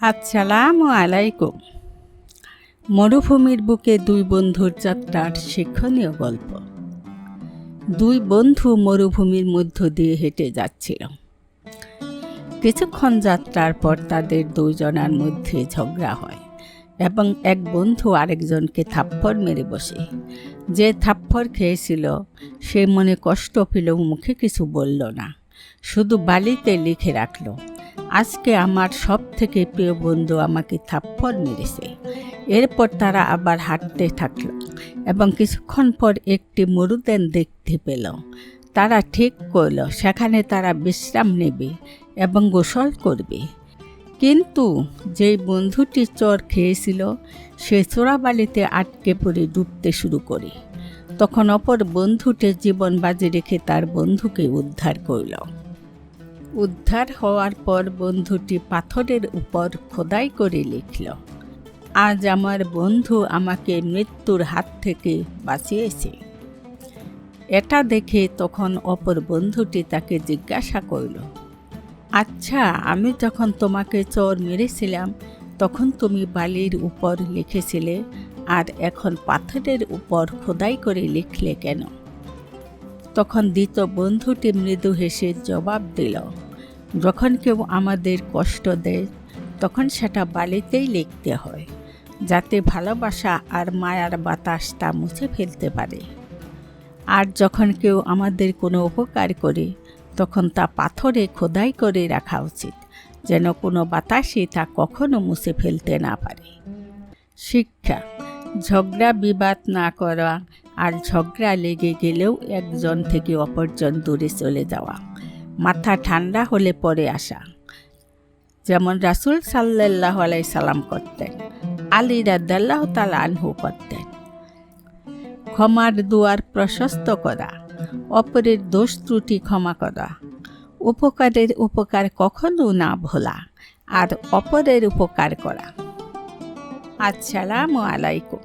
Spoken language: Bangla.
আসসালামু আলাইকুম। মরুভূমির বুকে দুই বন্ধুর যাত্রার শিক্ষণীয় গল্প। দুই বন্ধু মরুভূমির মধ্য দিয়ে হেঁটে যাচ্ছিল। কিছুক্ষণ যাত্রার পর তাদের দুজনার মধ্যে ঝগড়া হয় এবং এক বন্ধু আরেকজনকে থাপ্পড় মেরে বসে। যে থাপ্পড় খেয়েছিল, সে মনে কষ্ট পেলেও মুখে কিছু বলল না, শুধু বালিতে লিখে রাখল। আজকে আমার সব থেকে প্রিয় বন্ধু আমাকে থাপ্পড় মেরেছে। এরপর তারা আবার হাঁটতে থাকল এবং কিছুক্ষণ পর একটি মরুদেন দেখতে পেল। তারা ঠিক করল, সেখানে তারা বিশ্রাম নেবে এবং গোসল করবে। কিন্তু যেই বন্ধুটি চর খেয়েছিল, সে চোরাবালিতে আটকে পড়ে ডুবতে শুরু করে। তখন অপর বন্ধুটি জীবন বাজি রেখে তার বন্ধুকে উদ্ধার করল। উদ্ধার হওয়ার পর বন্ধুটি পাথরের উপর খোদাই করে লিখল, আজ আমার বন্ধু আমাকে মৃত্যুর হাত থেকে বাঁচিয়েছে। এটা দেখে তখন অপর বন্ধুটি তাকে জিজ্ঞাসা করল আচ্ছা আমি যখন তোমাকে চোর মেরেছিলাম, তখন তুমি বালির উপর লিখেছিলে, আর এখন পাথরের উপর খোদাই করে লিখলে কেন? তখন দ্বিতীয় বন্ধুটি মৃদু হেসে জবাব দিল, যখন কেউ আমাদের কষ্ট দেয়, তখন সেটা বালিতেই লিখতে হয়। যাতে ভালোবাসা আর মায়ার বাতাস তা মুছে ফেলতে পারে। আর যখন কেউ আমাদের কোনো উপকার করে, তখন তা পাথরে খোদাই করে রাখা উচিত, যেন কোনো বাতাসই তা কখনো মুছে ফেলতে না পারে। শিক্ষা, ঝগড়া বিবাদ না করা আর ঝগড়া লেগে গেলেও একজন থেকে অপরজন দূরে চলে যাওয়া। মাথা ঠান্ডা হলে পরে আসা। যেমন রাসুল সাল্লাহ আলাই সালাম করতেন, আলী রাদ্দাল্লাহ তাল আনহু করতেন। ক্ষমার দুয়ার প্রশস্ত করা, অপরের দোষ ত্রুটি ক্ষমা করা, উপকারের উপকার কখনো না ভোলা, আর অপরের উপকার করা। আসসালামু আলাইকুম।